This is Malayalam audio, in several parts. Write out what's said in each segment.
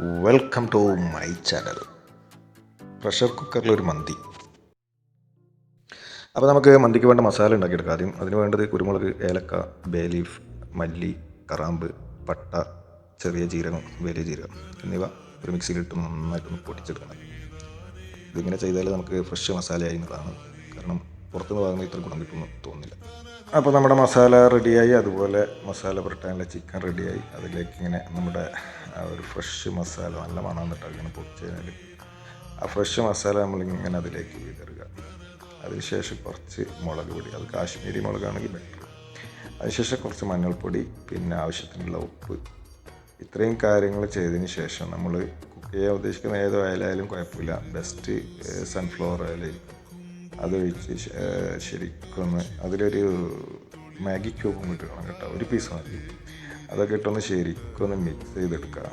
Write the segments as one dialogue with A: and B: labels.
A: Welcome to my channel pressure കുക്കറിൽ ഒരു മന്തി. അപ്പോൾ നമുക്ക് മന്തിക്ക് വേണ്ട മസാല ഉണ്ടാക്കിയെടുക്കാം ആദ്യം. അതിന് വേണ്ടത് കുരുമുളക് ഏലക്ക ബേലീഫ് മല്ലി കറാമ്പ് പട്ട ചെറിയ ജീരകം വലിയ ജീരകം എന്നിവ ഒരു മിക്സിയിലിട്ട് നന്നായിട്ടൊന്ന് പൊടിച്ചെടുക്കണം. ഇതിങ്ങനെ ചെയ്താൽ നമുക്ക് ഫ്രഷ് മസാലയായി എന്നതാണ് കാരണം പുറത്തുനിന്ന് വാങ്ങുന്ന ഇത്ര ഗുണം കിട്ടുമെന്ന് തോന്നുന്നില്ല. അപ്പോൾ നമ്മുടെ മസാല റെഡിയായി. അതുപോലെ മസാല പുരട്ടാനുള്ള ചിക്കൻ റെഡിയായി. അതിലേക്ക് ഇങ്ങനെ നമ്മുടെ ഒരു ഫ്രഷ് മസാല നല്ല മണം ഇങ്ങനെ പൊടിച്ച് കഴിഞ്ഞാൽ ആ ഫ്രഷ് മസാല നമ്മളിങ്ങനെ അതിലേക്ക് വിതറുക അതിനുശേഷം കുറച്ച് മുളക് പൊടി. അത് കാശ്മീരി മുളകാണെങ്കിൽ ബെറ്റർ അതിനുശേഷം കുറച്ച് മഞ്ഞൾപ്പൊടി പിന്നെ ആവശ്യത്തിനുള്ള ഉപ്പ്. ഇത്രയും കാര്യങ്ങൾ ചെയ്തതിന് ശേഷം നമ്മൾ കുക്ക് ചെയ്യാൻ ഉദ്ദേശിക്കുന്ന ഏത് ഓയിലായാലും കുഴപ്പമില്ല. ബെസ്റ്റ് സൺഫ്ലവർ ഓയിലായിരിക്കും അതൊഴിച്ച് വെച്ച് ശരിക്കൊന്ന് അതിലൊരു മാഗി ക്യൂബും കിട്ടണം കേട്ടോ. ഒരു പീസ് മതി. അതൊക്കെ ഇട്ടൊന്ന് ശരിക്കൊന്ന് മിക്സ് ചെയ്തെടുക്കുക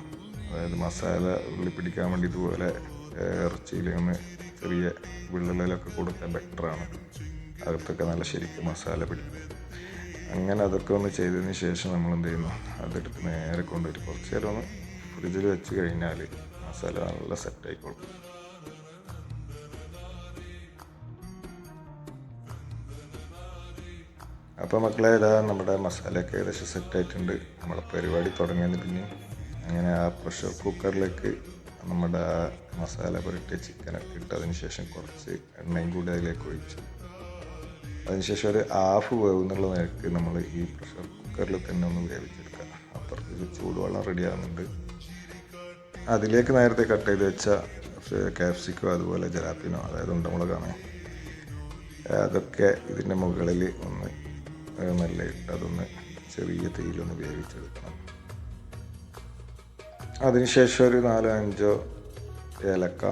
A: അതായത് മസാല ഉള്ളി പിടിക്കാൻ വേണ്ടി ഇതുപോലെ ഇറച്ചിയിൽ ഒന്ന് ചെറിയ വിള്ളലൊക്കെ കൊടുത്താൽ ബെറ്ററാണ് അകത്തൊക്കെ നല്ല ശരിക്കും മസാല പിടിക്കും. അങ്ങനെ അതൊക്കെ ഒന്ന് ചെയ്തതിന് ശേഷം നമ്മൾ എന്ത് ചെയ്യുന്നു? അതെടുത്ത് നേരെ കൊണ്ടുവരും. കുറച്ച് നേരം ഒന്ന് ഫ്രിഡ്ജിൽ വെച്ച് കഴിഞ്ഞാൽ മസാല നല്ല സെറ്റായിക്കോളും അപ്പോൾ മക്കളെ ഇതാ നമ്മുടെ മസാലയൊക്കെ ഏകദേശം സെറ്റായിട്ടുണ്ട് നമ്മളെ പരിപാടി തുടങ്ങിയതിന് പിന്നെ അങ്ങനെ ആ പ്രഷർ കുക്കറിലേക്ക് നമ്മുടെ ആ മസാല പുരട്ടിയ ചിക്കനൊക്കെ ഇട്ട് അതിന് ശേഷം കുറച്ച് എണ്ണയും കൂടി അതിലേക്ക് ഒഴിച്ചു. അതിനുശേഷം ഒരു ഹാഫ് വേവ് എന്നുള്ള നിരക്ക് നമ്മൾ ഈ പ്രഷർ കുക്കറിൽ തന്നെ ഒന്ന് വേവിച്ചെടുക്കുക. അപ്പുറത്തേക്ക് ചൂടുവെള്ളം റെഡിയാകുന്നുണ്ട് അതിലേക്ക് നേരത്തെ കട്ട് ചെയ്ത് വെച്ച കാപ്സിക്കോ അതുപോലെ ജലാപ്പിനോ അതായത് ഉണ്ടമുളകാണ്. അതൊക്കെ ഇതിന്റെ മുകളിൽ ഒന്ന് നല്ല അതൊന്ന് ചെറിയ തീയിലൊന്ന് വേവിച്ചെടുക്കണം. അതിനുശേഷം ഒരു നാലോ അഞ്ചോ ഏലക്ക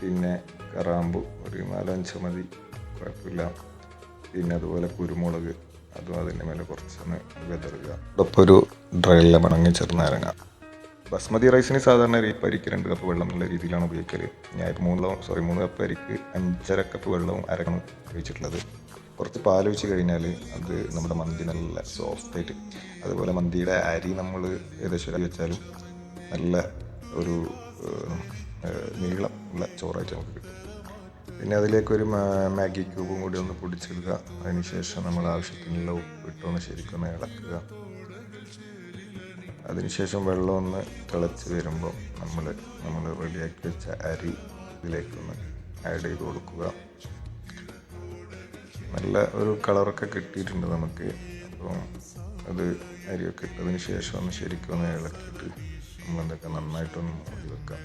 A: പിന്നെ കറാമ്പു ഒരു നാലോ അഞ്ചോ മതി കുഴപ്പമില്ല. പിന്നെ അതുപോലെ കുരുമുളക് അതും അതിന്റെ മേലെ കുറച്ചൊന്ന് വെതറുക. അതൊപ്പം ഒരു ഡ്രൈ ലെമൺ ലെമണങ്ങി ചെറുനാരങ്ങ ബസ്മതി റൈസിന് സാധാരണ ഒരു അരിക്ക് രണ്ട് കപ്പ് വെള്ളം എന്നുള്ള രീതിയിലാണ് ഉപയോഗിക്കൽ ഞാൻ ഇപ്പോൾ മൂന്ന് സോറി മൂന്ന് കപ്പ് അരിക്ക് അഞ്ചര കപ്പ് വെള്ളവും അരക്കണം ഉപയോഗിച്ചിട്ടുള്ളത്. കുറച്ച് പാൽ വെച്ച് കഴിഞ്ഞാൽ അത് നമ്മുടെ മന്തി നല്ല സോഫ്റ്റായിട്ട് അതുപോലെ മന്തിയുടെ അരി നമ്മൾ ഏകദേശം അരി വെച്ചാലും നല്ല ഒരു നീളം ഉള്ള ചോറായിട്ട് നമുക്ക് കിട്ടും. പിന്നെ അതിലേക്ക് ഒരു മാഗി ക്യൂബും കൂടി ഒന്ന് പൊടിച്ചെടുക്കുക അതിനുശേഷം നമ്മൾ ആവശ്യത്തിനുള്ള ഉപ്പ് ഇട്ടൊന്ന് ശരിക്കൊന്ന് ഇളക്കുക. അതിനുശേഷം വെള്ളം ഒന്ന് തിളച്ച് വരുമ്പോൾ നമ്മൾ നമ്മൾ റെഡിയാക്കി വെച്ച അരി ഇതിലേക്കൊന്ന് ആഡ് ചെയ്ത് കൊടുക്കുക. നല്ല ഒരു കളറൊക്കെ കിട്ടിയിട്ടുണ്ട് നമുക്ക്. അപ്പം അത് അരിയൊക്കെ ഇട്ടതിന് ശേഷം ഒന്ന് ശരിക്കും ഒന്ന് ഇളക്കിയിട്ട് നമ്മളെന്തൊക്കെ നന്നായിട്ടൊന്ന് മൂടി വെക്കാം.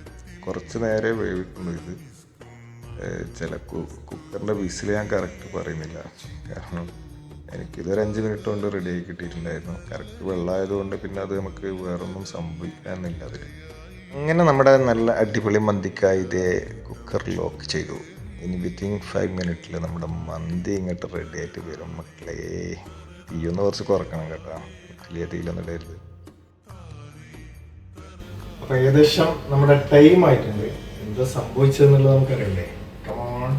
A: കുറച്ച് നേരെ വേവിക്കുള്ളൂ ഇത്. ചില കുക്കറിന്റെ വിസിൽ ഞാൻ കറക്റ്റ് പറയുന്നില്ല. കാരണം എനിക്കിതൊരു അഞ്ച് മിനിറ്റ് കൊണ്ട് റെഡിയായി കിട്ടിയിട്ടുണ്ടായിരുന്നു. കറക്റ്റ് വെള്ളമായതുകൊണ്ട് പിന്നെ അത് നമുക്ക് വേറൊന്നും സംഭവിക്കാനില്ല അതിൽ അങ്ങനെ നമ്മുടെ നല്ല അടിപൊളി മന്തിക്കായി ഇതേ കുക്കർ ലോക്ക് ചെയ്തു. ഇനി വിത്തിൻ ഫൈവ് മിനിറ്റിൽ നമ്മുടെ മന്തി ഇങ്ങോട്ട് റെഡി ആയിട്ട് വരും മക്കളെ. തീയൊന്ന് കുറച്ച് കുറക്കണം കേട്ടോ. വലിയ തീയിലൊന്നും ഇടരുത്.
B: അപ്പം ഏകദേശം നമ്മുടെ ടൈം ആയിട്ടുണ്ട്. എന്താ സംഭവിച്ചതെന്നുള്ളത് നമുക്കറിയണ്ടേ കമോൺ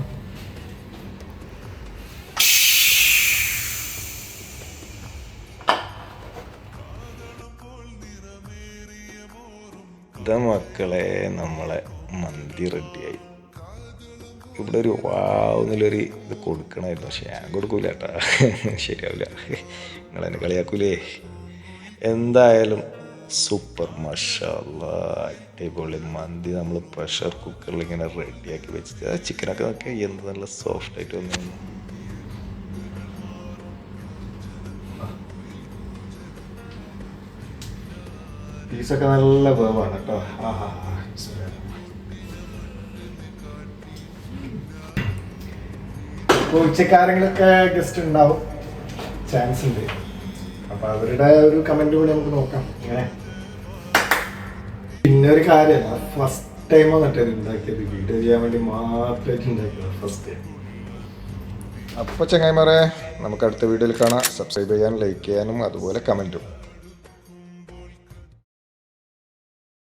A: ഇതാ മക്കളെ നമ്മളെ മന്തി റെഡിയായി ഇവിടെ ഒരു വാവുന്നൊരു ഇത് കൊടുക്കണമായിരുന്നു. പക്ഷെ ഞാൻ കൊടുക്കൂല കേട്ടാ. ശരിയാവില്ല. നിങ്ങളെന്നെ കളിയാക്കൂലേ. എന്തായാലും സൂപ്പർ മഷാല്ല അടിപൊളി മന്തി നമ്മൾ പ്രഷർ കുക്കറിൽ ഇങ്ങനെ റെഡിയാക്കി വെച്ചിട്ട് ആ ചിക്കനൊക്കെ നോക്കി എന്ത് നല്ല സോഫ്റ്റ് ആയിട്ട് വന്നു.
B: പീസൊക്കെ നല്ല വേവാണ് കേട്ടോ. ആഹാ ഇപ്പോൾ ഉച്ചക്കാരങ്ങളൊക്കെ ഗസ്റ്റ് ഉണ്ടാവും. ചാൻസ് ഉണ്ട്. അപ്പൊ അവരുടെ ഒരു കമന്റ് കൂടി നമുക്ക് നോക്കാം. ഇങ്ങനെ. പിന്നെ ഒരു കാര്യം ഫസ്റ്റ് ടൈം വന്നിട്ട് ഉണ്ടാക്കിയത് വീഡിയോ ചെയ്യാൻ വേണ്ടി മാത്രമായിട്ട് ഉണ്ടാക്കിയത് ഫസ്റ്റ് ടൈം
A: അപ്പോൾ ചങ്ങായിമാരെ നമുക്ക് അടുത്ത വീഡിയോയിൽ കാണാം. സബ്സ്ക്രൈബ് ചെയ്യാനും ലൈക്ക് ചെയ്യാനും അതുപോലെ കമന്റും